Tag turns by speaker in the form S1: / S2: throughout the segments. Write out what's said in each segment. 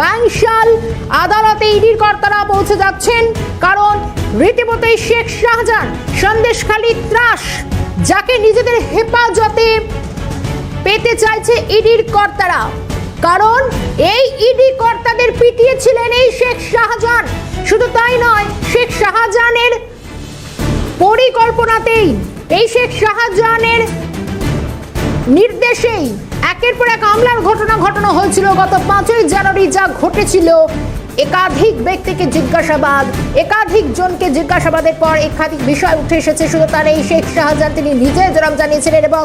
S1: বাংশাল আদালতে ইডির কর্তারা পৌঁছে যাচ্ছেন, কারণ রীতিমতোই শেখ শাহজাহান সন্দেশখালী ত্রাস, যাকে নিজেদের হেফাজতে পেতে চাইছে ইডির কর্তারা। কারণ এই ইডি কর্তাদের পিটিয়েছিলেন এই শেখ শাহজাহান। শুধু তাই নয়, শেখ শাহজাহানের পরিকল্পনাতেই, এই শেখ শাহজাহানের নির্দেশেই একের পর এক হামলার ঘটনা ঘটানো হয়েছিল গত পাঁচই জানুয়ারি, যা ঘটেছিল একাধিক ব্যক্তিকে জিজ্ঞাসাবাদ, একাধিক জনকে জিজ্ঞাসাবাদের পর একাধিক বিষয় উঠে এসেছে। শুধু তার এই শেখ শাহজাহান তিনি নিজে জবাব জানিয়েছিলেন এবং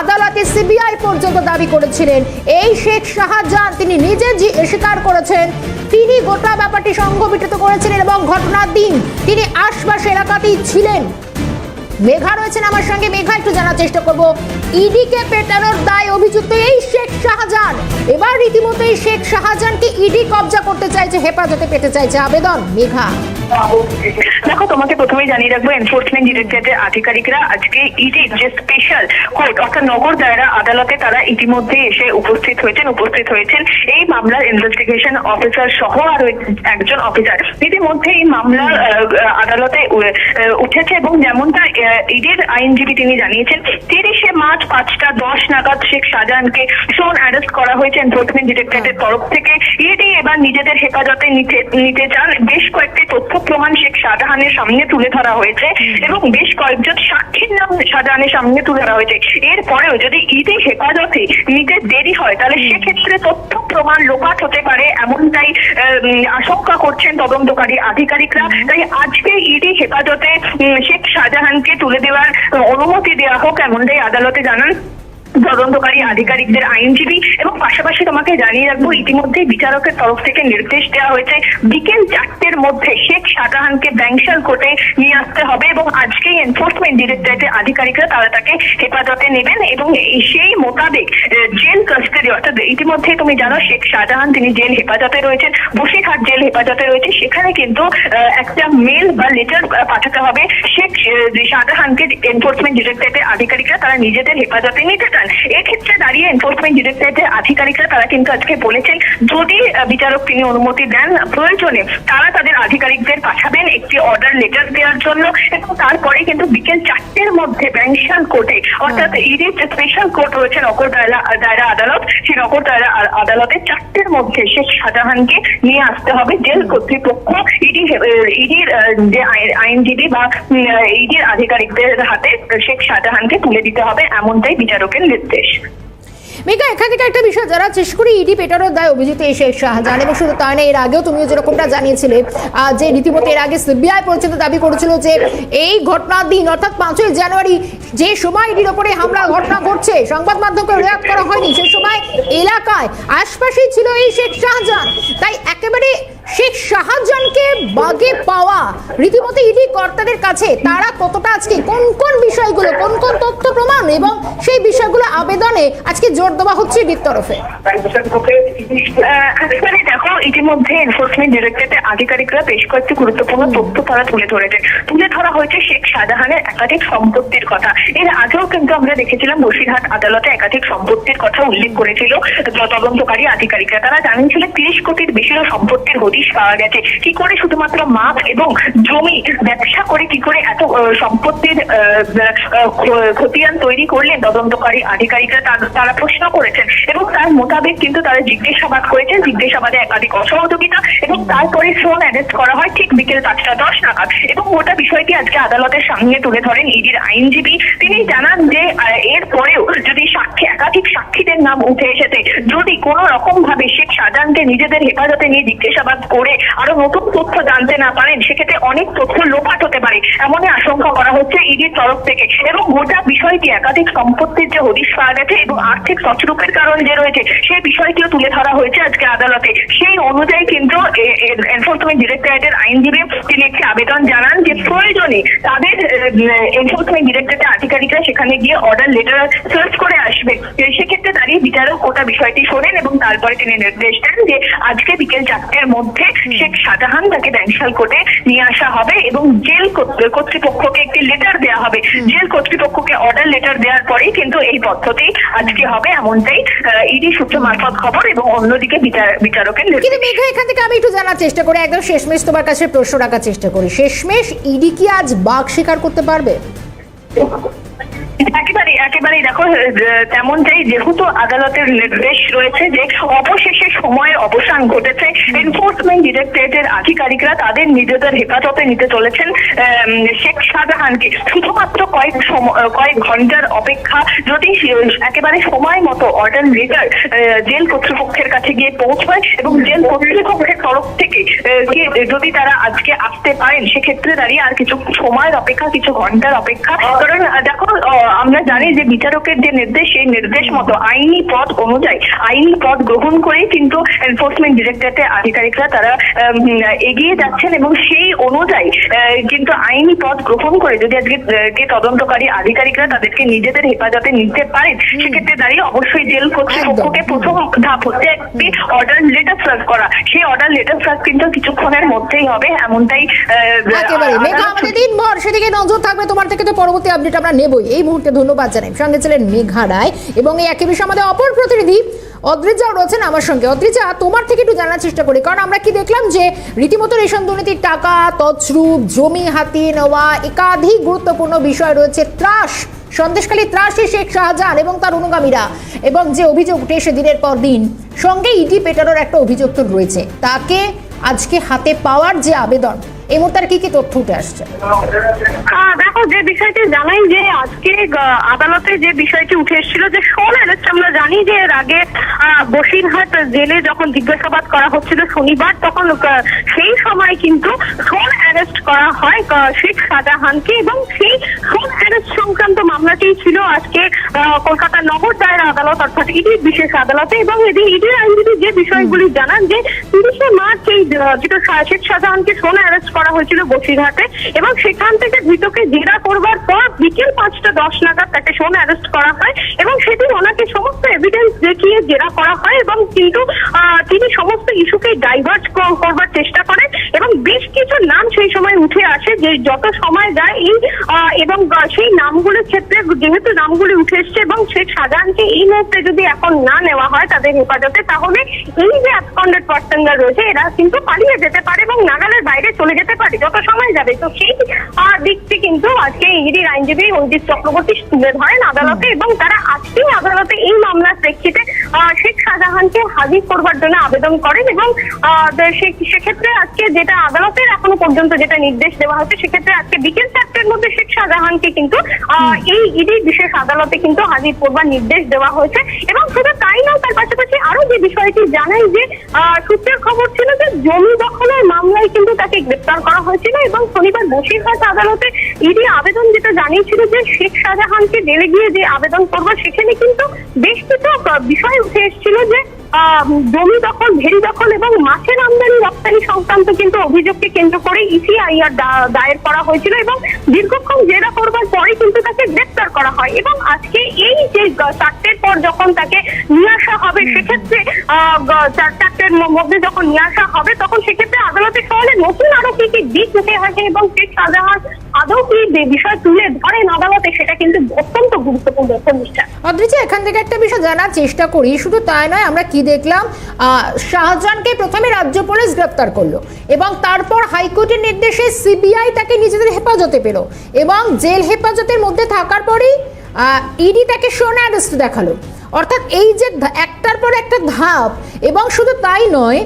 S1: আদালতে সিবিআই পর্যন্ত দাবি করেছিলেন, এই শেখ শাহজাহান তিনি নিজে স্বীকার করেছেন। তিনি গোটা ব্যাপারটি সংঘটিত করেছিলেন এবং ঘটনার দিন তিনি আশপাশ এলাকাতেই ছিলেন। মেঘা রয়েছেন আমার সঙ্গে। মেঘা, একটু জানার চেষ্টা করব। ইডিকে পেটানোর দায় অভিযুক্ত এই শেখ শাহজাহান। এবার রীতিমতো এই শেখ শাহজাহানকে ইডি কবজা করতে চাইছে, হেফাজতে পেতে চাইছে আবেদন। মেঘা।
S2: দেখো, তোমাকে প্রথমেই জানিয়ে রাখব এনফোর্সমেন্ট ডিরেক্টরেটের আধিকারিকরা আজকে ইডি যে স্পেশাল কোর্ট অর্থাৎ নগর দায়রা আদালতে তারা ইতিমধ্যে এসে উপস্থিত হয়েছেন উপস্থিত হয়েছেন। এই মামলার ইনভেস্টিগেশন অফিসার সহ আরও একজন অফিসার ইতিমধ্যে এই মামলার আদালতে উঠেছে এবং যেমনটা ইডির আইনজীবী তিনি জানিয়েছেন, তিরিশে মার্চ পাঁচটা দশ নাগাদ শেখ শাহজাহানকে সোন অ্যারেস্ট করা হয়েছে এনফোর্সমেন্ট ডিরেক্টরেটের তরফ থেকে। ইডি এবার নিজেদের হেফাজতে নিতে চান বেশ কয়েকটি তথ্য প্রমাণ শেখ শাহজাহানের সামনে তুলে ধরা হয়েছে এবং বেশ কয়েকজন সাক্ষীর নাম শাহজাহানের সামনে তুলে ধরা হয়েছে। এরপরেও যদি ইডি হেফাজতে নিতে দেরি হয় তাহলে সেক্ষেত্রে তথ্য প্রমাণ লোপাট হতে পারে এমনটাই আশঙ্কা করছেন তদন্তকারী আধিকারিকরা। তাই আজকে ইডি হেফাজতে শেখ শাহজাহানকে তুলে দেওয়ার অনুমতি দেওয়া হোক এমনটাই আদালতে জানান। তদন্তকারী আধিকারিকদের আইনজীবী এবং পাশাপাশি তোমাকে জানিয়ে রাখব ইতিমধ্যে বিচারকের তরফ থেকে নির্দেশ দেওয়া হয়েছে, বিকেল চারটের মধ্যে শেখ শাহজাহানকে ব্যাংশাল কোর্টে নিয়ে আসতে হবে এবং আজকেই এনফোর্সমেন্ট ডিরেক্টরেটের আধিকারিকরা তারা তাকে হেফাজতে নেবেন এবং সেই মোতাবেক জেল কাস্টাডি অর্থাৎ ইতিমধ্যে তুমি জানো শেখ শাহজাহান তিনি জেল হেফাজতে রয়েছেন, বসিরহাট জেল হেফাজতে রয়েছে, সেখানে কিন্তু একটা মেল বা লেটার পাঠাতে হবে। শেখ শাহজাহানকে এনফোর্সমেন্ট ডিরেক্টরেটের আধিকারিকরা তারা নিজেদের হেফাজতে নিতে চান এক্ষেত্রে দাঁড়িয়ে এনফোর্সমেন্ট ডিরেক্টরেটের আধিকারিকরা তারা কিন্তু আজকে বলেছেন, যদি বিচারক তিনি অনুমতি দেন, প্রয়োজনে তারা তাদের আধিকারিকদের পাঠাবেন একটি অর্ডার লেটার দেওয়ার জন্য এবং তারপরে কিন্তু বিকেল চারটের মধ্যে ব্যাংশাল কোর্টে অর্থাৎ ইডির যে স্পেশাল কোর্ট রয়েছে নগর দায়রা আদালত সেই নগর দায়রা আ- আদালতে চারটের মধ্যে শেখ শাহজাহানকে নিয়ে আসতে হবে জেল কর্তৃপক্ষ ইডি ইডির যে আইন- আইনজীবী বা ইডির আধিকারিকদের হাতে শেখ শাহজাহানকে তুলে দিতে হবে এমনটাই বিচারকের নির্দেশ।
S1: মেঘা এখান থেকে একটা বিষয়, যারা চেষ্টা করি ইডি পেটানোর দায় অভিযুক্ত শেখ শাহজাহান, এবং শুধু তাই না এর আগেও তুমিও যেরকমটা জানিয়েছিলে যে রীতিমতো এর আগে সিবিআই পর্যন্ত দাবি করেছিল যে এই ঘটনার দিন, অর্থাৎ পাঁচই জানুয়ারি, যে সময় ইডির ওপরে হামলা ঘটনা ঘটছে, সংবাদ মাধ্যমকে রিয়াক্ট করা হয়নি, সে সময় এলাকায় আশপাশেই ছিল এই শেখ শাহজাহান। তাই একেবারে শেখ শাহজাহানকে বাগে পাওয়া, রীতিমতো কর্তাদের কাছে তারা কতটা আজকে কোন কোন বিষয়গুলো কোন কোন তথ্য প্রমাণ এবং সেই বিষয়গুলো আবেদনে আজকে জোর দেওয়া হচ্ছে ইডির তরফে
S2: ইতিমধ্যে এনফোর্সমেন্ট ডিরেক্টরেটের আধিকারিকরা বেশ কয়েকটি গুরুত্বপূর্ণ তথ্য তারা তুলে ধরেছে। তুলে ধরা হয়েছে শেখ শাহজাহানের একাধিক সম্পত্তির কথা। এর আগেও কিন্তু আমরা দেখেছিলাম বসিরহাট আদালতে একাধিক সম্পত্তির কথা উল্লেখ করেছিল তদন্তকারী আধিকারিকরা। তারা জানিয়েছিল তিরিশ কোটির বেশিরও সম্পত্তির হদিশ পাওয়া গেছে। কি করে শুধুমাত্র মাপ এবং জমি ব্যবসা করে কি করে এত সম্পত্তির খতিয়ান তৈরি করলেন তদন্তকারী আধিকারিকরা তারা প্রশ্ন করেছেন। এবং তার মোতাবেক কিন্তু তারা জিজ্ঞাসাবাদ করেছেন। জিজ্ঞাসাবাদে একাধিক অসহযোগিতা এবং তারপরে ফোন অ্যারেস্ট করা হয় ঠিক বিকেল পাঁচটা দশ নাগাদ। এবং গোটা বিষয়টি আজকে আদালতের সামনে তুলে ধরেন ইডির আইনজীবী। তিনি জানান যে এর পরেও যদি সাক্ষী, একাধিক সাক্ষীদের নাম উঠে এসেছে, যদি কোনো রকম ভাবে শেখ শাহজাহানকে নিজেদের হেফাজতে নিয়ে জিজ্ঞাসাবাদ করে আরও নতুন তথ্য জানতে না পারেন, সেক্ষেত্রে অনেক তথ্য লোপাট হতে পারে, এমনই আশঙ্কা করা হচ্ছে ইডির তরফ থেকে। এবং গোটা বিষয়টি একাধিক সম্পত্তির যে হদিশ পাওয়া গেছে এবং আর্থিক সচরূপের কারণ যে রয়েছে, সেই বিষয়টিও তুলে ধরা হয়েছে আজকে আদালতে। সেই অনুযায়ী কিন্তু এনফোর্সমেন্ট ডিরেক্টরেটের আইনজীবী তিনি একটি আবেদন জানান যে প্রয়োজনে তাদের এনফোর্সমেন্ট ডিরেক্টরেটের আধিকারিকরা সেখানে গিয়ে অর্ডার লেটার সার্চ করে আসবে। সেক্ষেত্রে দাঁড়িয়ে বিচারক গোটা বিষয়টি শোনেন এবং তারপরে তিনি নির্দেশ দেন যে আজকে বিকেল চারটের মধ্যে শেখ শাহজাহান তাকে ব্যাংশাল কোর্টে নিয়ে আসা হবে এবং জেল কর্তৃ- কর্তৃপক্ষকে একটি লেটার দেওয়া হবে। জেল কর্তৃপক্ষকে অর্ডার লেটার দেওয়ার পরেই কিন্তু এই পদ্ধতি আজকে হবে এমনটাই ইডি সূত্র মারফত খবর এবং অন্যদিকে বিচার- বিচারকের নির্দেশ।
S1: কিন্তু মেঘা, এখান থেকে আমি একটু জানার চেষ্টা করি। একদম শেষমেশ তোমার কাছে প্রশ্ন রাখার চেষ্টা করি। শেষমেশ ইডি কি আজ বাঘ শিকার করতে পারবে?
S2: একেবারে একেবারেই দেখো তেমনটাই যেহেতু আদালতের নির্দেশ রয়েছে যে অবশেষে সময়ের অবসান ঘটেছে এনফোর্সমেন্ট ডিরেক্টরেটের আধিকারিকরা তাদের নিজেদের হেফাজতে নিতে চলেছেন শেখ শাহজাহানকে। শুধুমাত্র কয়েক কয়েক ঘণ্টার অপেক্ষা যদি একেবারে সময় মতো অর্ডার লেটার জেল কর্তৃপক্ষের কাছে গিয়ে পৌঁছয় এবং জেল কর্তৃপক্ষের তরফ থেকে যদি তারা আজকে আসতে পারেন, সেক্ষেত্রে দাঁড়িয়ে আর কিছু সময়ের অপেক্ষা, কিছু ঘণ্টার অপেক্ষা। কারণ, দেখো আমরা জানি যে বিচারকের যে নির্দেশ সেই নির্দেশ মতো আইনি পদ অনুযায়ী আইনি পদ গ্রহণ করেই কিন্তু এনফোর্সমেন্ট ডিরেক্টরেটের আধিকারিকরা তারা এগিয়ে যাচ্ছেন এবং সেই অনুযায়ী কিন্তু আইনি পদ গ্রহণ করে যদি আজকে যে তদন্তকারী আধিকারিকরা তাদেরকে নিজেদের হেফাজতে নিতে পারেন সেক্ষেত্রে দাঁড়িয়ে অবশ্যই জেল কর্তৃপক্ষকে প্রথম ধাপ হচ্ছে একটি অর্ডার লেটার সার্ভ করা। সেই অর্ডার লেটার সার্ভ কিন্তু কিছুক্ষণের মধ্যেই হবে এমনটাই আহ,
S1: একেবারে। মেঘা আমাদের দিনভর সেদিকে নজর থাকবে। তোমার থেকে তো পরবর্তী আপডেট আমরা নেবই। এই মুহূর্তে ধন্যবাদ জানাই। সঙ্গে ছিলেন মেঘা রায় এবং এই একই বিষয়ে আমাদের অপর প্রতিনিধি অদ্রিজাও রয়েছেন আমার সঙ্গে। অদ্রিজা, তোমার থেকে একটু জানার চেষ্টা করি, কারণ আমরা কি দেখলাম যে রীতিমতো রেশন দুর্নীতির টাকা, তছরূপ, জমি হাতিয়ে নেওয়া একাধিক গুরুত্বপূর্ণ বিষয় রয়েছে। ত্রাস, সন্দেশখালী ত্রাসে শেখ শাহজাহান এবং তার অনুগামীরা এবং যে অভিযোগ উঠে এসে দিনের পর দিন, সঙ্গে ইডি পেটানোর একটা অভিযোগ তো রয়েছে। তাকে আজকে হাতে পাওয়ার যে আবেদন এই মুহূর্তে আর কি কি তথ্য উঠে আসছে?
S3: দেখো, যে বিষয়টি জানাই যে আজকে আদালতে যে বিষয়টি উঠে এসেছিল যে সোন অ্যারেস্ট আমরা জানি যে এর আগে বসিরহাট জেলে যখন জিজ্ঞাসাবাদ করা হচ্ছিল শনিবার, তখন সেই সময় কিন্তু সোন অ্যারেস্ট করা হয় শেখ শাহজাহানকে এবং সেই সোন অ্যারেস্ট সংক্রান্ত মামলাটি ছিল আজকে কলকাতা নগর দায়ের আদালত, অর্থাৎ ইডির বিশেষ আদালতে এবং এদিন ইডির আইনজীবী যে বিষয়গুলি জানান যে তিরিশে মার্চ এই যেটা শেখ শাহজাহানকে সোন অ্যারেস্ট করা হয়েছিল বসিরহাটে এবং সেখান থেকে ধৃতকে জেরা করবার পর বিকেল পাঁচটা দশ নাগাদ তাকে সোন অ্যারেস্ট করা হয় এবং সেদিন আসে যে যত সময় যায় এই এবং সেই নামগুলোর ক্ষেত্রে যেহেতু নামগুলি উঠে এসছে এবং শেখ শাহজাহানকে এই মুহূর্তে যদি এখন না নেওয়া হয় তাদের হেফাজতে তাহলে এই যে অ্যাবসকন্ডেড পার্সনরা রয়েছে এরা কিন্তু পালিয়ে যেতে পারে এবং নাগালের বাইরে চলে যেতে পারে যত সময় যাবে। তো সেই দিকটি কিন্তু আজকে ইডির আইনজীবী অঞ্জিত চক্রবর্তী তুলে ধরেন আদালতে এবং তারা আজকেই আদালতে এই মামলার প্রেক্ষিতে আহ, শেখ শাহজাহানকে হাজির করবার জন্য আবেদন করেন এবং সেক্ষেত্রে আজকে যেটা আদালতের এখনও পর্যন্ত যেটা নির্দেশ দেওয়া হচ্ছে সেক্ষেত্রে আজকে বিকেল চারটের মধ্যে শেখ শাহজাহানকে কিন্তু এই ইডি বিশেষ আদালতে কিন্তু হাজির করবার নির্দেশ দেওয়া হয়েছে। এবং শুধু তাই নয়, তার পাশাপাশি আরও যে বিষয়টি জানাই যে সূত্রের খবর ছিল যে জমি দখলের মামলায় কিন্তু তাকে গ্রেপ্তার করা হয়েছিল এবং শনিবার বসিরহাট আদালতে ইডি আবেদন যেটা জানিয়েছিল যে শেখ শাহজাহানকে জেলে গিয়ে যে আবেদন করব, সেখানে কিন্তু বেশ কিছু বিষয় উঠে এসেছিল যে জমি দখল ভেরি দখল এবং মাছের আমদানি রপ্তানি সংক্রান্ত কিন্তু অভিযোগকে কেন্দ্র করে ইসিআইআর দায়ের করা হয়েছিল এবং দীর্ঘক্ষণ জেরা করবার পরে কিন্তু তাকে গ্রেপ্তার করা হয়। এবং আজকে এই যে চারটের পর যখন তাকে নিয়ে আসা হবে সেক্ষেত্রে আহ, চার চারটের মধ্যে যখন নিয়ে আসা হবে তখন সেক্ষেত্রে আদালতের সামনে নতুন আরও কি কি দিক উঠে আসে এবং শেখ শাহজাহান আদৌ কি বিষয় তুলে ধরেন আদালতে? সেটা কিন্তু অত্যন্ত গুরুত্বপূর্ণ প্রতিষ্ঠান
S1: অদ্রিজা, এখান থেকে একটা বিষয় জানার চেষ্টা করি। শুধু তাই নয়, আমরা কি দেখলাম? শাহজাহানকে প্রথমে রাজ্য পুলিশ গ্রেপ্তার করল এবং তারপর হাইকোর্টের নির্দেশে সিবিআই তাকে নিজেদের হেফাজতে পেল এবং জেল হেফাজতের মধ্যে থাকার পরেই ইডি তাকে সোনা দেখাল। অর্থাৎ এই যে একটার পর একটা ধাপ এবং শুধু তাই নয়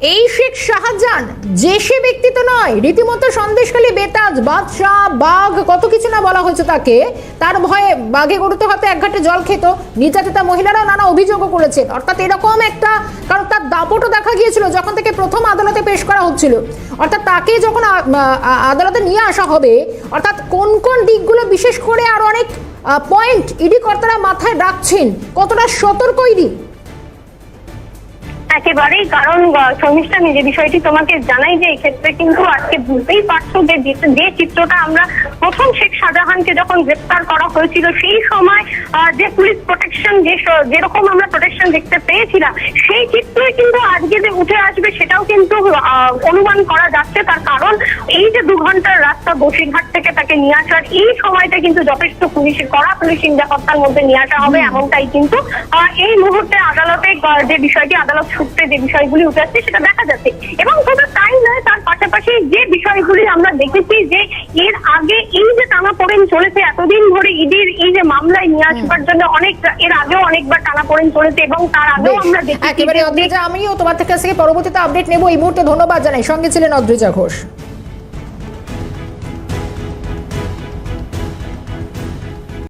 S1: এই শেখ শাহজাহান যে সে ব্যক্তি তো নয়, রীতিমতো সন্দেশখালী বেতাজ, বাদশাহ, বাঘ, কত কিছু না বলা হয়েছে তাকে, তার ভয়ে বাঘে গরুতে হয়তো এক ঘাটে জল খেত, নির্যাতিতা মহিলারাও নানা অভিযোগও করেছেন। অর্থাৎ এরকম একটা, কারণ তার দাপটও দেখা গিয়েছিল যখন থেকে প্রথম আদালতে পেশ করা হচ্ছিল। অর্থাৎ তাকে যখন আদালতে নিয়ে আসা হবে, অর্থাৎ কোন কোন দিকগুলো বিশেষ করে আর অনেক পয়েন্ট ইডি কর্তারা মাথায় রাখছেন, কতটা সতর্ক ইডি?
S3: একেবারেই কারণ শর্মিষ্ঠা যে বিষয়টি তোমাকে জানাই যে এই ক্ষেত্রে কিন্তু আজকে বুঝতেই পারছ যে যে- চিত্রটা আমরা প্রথম শেখ শাহজাহানকে যখন গ্রেপ্তার করা হয়েছিল সেই সময় যে পুলিশ প্রোটেকশন যে যেরকম আমরা প্রোটেকশন দেখতে পেয়েছিলাম সেই চিত্রই কিন্তু আজকে যে উঠে আসবে সেটাও কিন্তু অনুমান করা যাচ্ছে। তার কারণ এই যে দু ঘণ্টার রাস্তা বসিরহাট থেকে তাকে নিয়ে আসার এই সময়টা কিন্তু যথেষ্ট পুলিশের কড়া পুলিশ নিরাপত্তার মধ্যে নিয়ে আসা হবে এমনটাই কিন্তু এই মুহূর্তে আদালতে যে বিষয়টি আদালত সূত্রে যে বিষয়গুলি উঠে আসছে সেটা দেখা যাচ্ছে। এবং শুধু তাই নয় তার পাশাপাশি যে বিষয়গুলি আমরা দেখেছি যে এর আগে এই যে টানা পড়েন চলেছে এতদিন ধরে ইডির এই যে মামলায় নিয়ে আসবার জন্য অনেক এর আগেও অনেকবার টানা পড়েন চলেছে এবং তার আগেও আমরা দেখেছি
S1: একেবারে অদ্রিজা আমিও তোমার থেকে পরবর্তীতে আপডেট নেব। এই মুহূর্তে ধন্যবাদ জানাই। সঙ্গে ছিলেন অদ্রিজা ঘোষ।